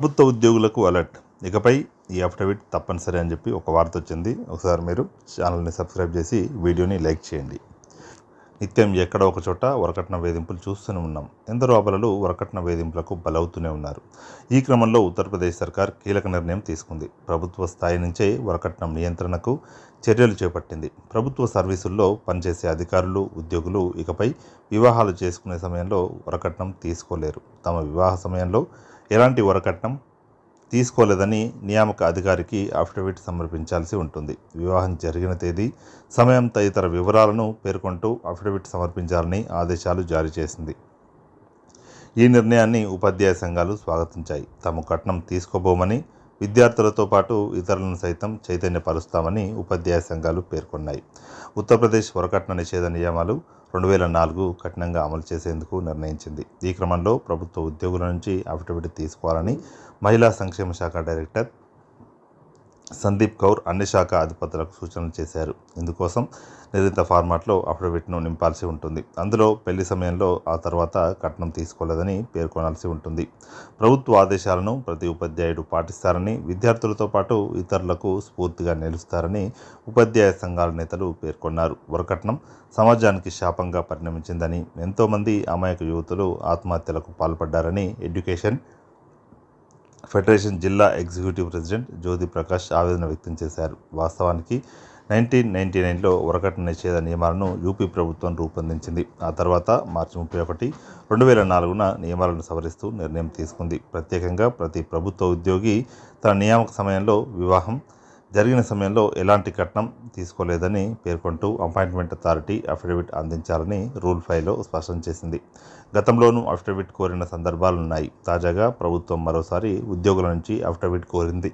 ప్రభుత్వ ఉద్యోగులకు అలర్ట్. ఇకపై ఈ అఫిడవిట్ తప్పనిసరి అని చెప్పి ఒక వార్త వచ్చింది. ఒకసారి మీరు ఛానల్ని సబ్స్క్రైబ్ చేసి వీడియోని లైక్ చేయండి. నిత్యం ఎక్కడ ఒక చోట వరకట్న వేధింపులు చూస్తూనే ఉన్నాం. ఎందరో అబలలు వరకట్న వేధింపులకు బలవుతూనే ఉన్నారు. ఈ క్రమంలో ఉత్తరప్రదేశ్ సర్కార్ కీలక నిర్ణయం తీసుకుంది. ప్రభుత్వ స్థాయి నుంచే వరకట్నం నియంత్రణకు చర్యలు చేపట్టింది. ప్రభుత్వ సర్వీసుల్లో పనిచేసే అధికారులు ఉద్యోగులు ఇకపై వివాహాలు చేసుకునే సమయంలో వరకట్నం తీసుకోలేరు. తమ వివాహ సమయంలో ఎలాంటి వరకట్నం తీసుకోలేదని నియామక అధికారికి అఫిడవిట్ సమర్పించాల్సి ఉంటుంది. వివాహం జరిగిన తేదీ సమయం తదితర వివరాలను పేర్కొంటూ అఫిడవిట్ సమర్పించాలని ఆదేశాలు జారీ చేసింది. ఈ నిర్ణయాన్ని ఉపాధ్యాయ సంఘాలు స్వాగతించాయి. తాము కట్నం తీసుకోబోమని విద్యార్థులతో పాటు ఇతరులను సైతం చైతన్యపరుస్తామని ఉపాధ్యాయ సంఘాలు పేర్కొన్నాయి. ఉత్తరప్రదేశ్ వరకట్న నిషేధ నియమాలు రెండు వేల నాలుగు కఠినంగా అమలు చేసేందుకు నిర్ణయించింది. ఈ క్రమంలో ప్రభుత్వ ఉద్యోగుల నుంచి అఫిడవిట్ తీసుకోవాలని మహిళా సంక్షేమ శాఖ డైరెక్టర్ సందీప్ కౌర్ అన్ని శాఖ అధిపతులకు సూచనలు చేశారు. ఇందుకోసం నిర్ణీత ఫార్మాట్లో అఫిడవిట్ను నింపాల్సి ఉంటుంది. అందులో పెళ్ళి సమయంలో ఆ తర్వాత కట్నం తీసుకోలేదని పేర్కొనాల్సి ఉంటుంది. ప్రభుత్వ ఆదేశాలను ప్రతి ఉపాధ్యాయుడు పాటిస్తారని విద్యార్థులతో పాటు ఇతరులకు స్ఫూర్తిగా నిలుస్తారని ఉపాధ్యాయ సంఘాల నేతలు పేర్కొన్నారు. వరకట్నం సమాజానికి శాపంగా పరిణమించిందని ఎంతోమంది అమాయక యువతులు ఆత్మహత్యలకు పాల్పడ్డారని ఎడ్యుకేషన్ ఫెడరేషన్ జిల్లా ఎగ్జిక్యూటివ్ ప్రెసిడెంట్ జ్యోతి ప్రకాష్ ఆవేదన వ్యక్తం చేశారు. వాస్తవానికి నైన్టీన్ నైన్టీ నైన్లో వరకట్న నిషేధ నియమాలను యూపీ ప్రభుత్వం రూపొందించింది. ఆ తర్వాత మార్చి ముప్పై ఒకటి రెండు వేల నాలుగున నియమాలను సవరిస్తూ నిర్ణయం తీసుకుంది. ప్రత్యేకంగా ప్రతి ప్రభుత్వ ఉద్యోగి తన నియామక సమయంలో వివాహం జరిగిన సమయంలో ఎలాంటి కట్నం తీసుకోలేదని పేర్కొంటూ అపాయింట్మెంట్ అథారిటీ అఫిడవిట్ అందించాలని రూల్ ఫైవ్లో స్పష్టం చేసింది. గతంలోనూ అఫిడవిట్ కోరిన సందర్భాలున్నాయి. తాజాగా ప్రభుత్వం మరోసారి ఉద్యోగుల నుంచి అఫిడవిట్ కోరింది.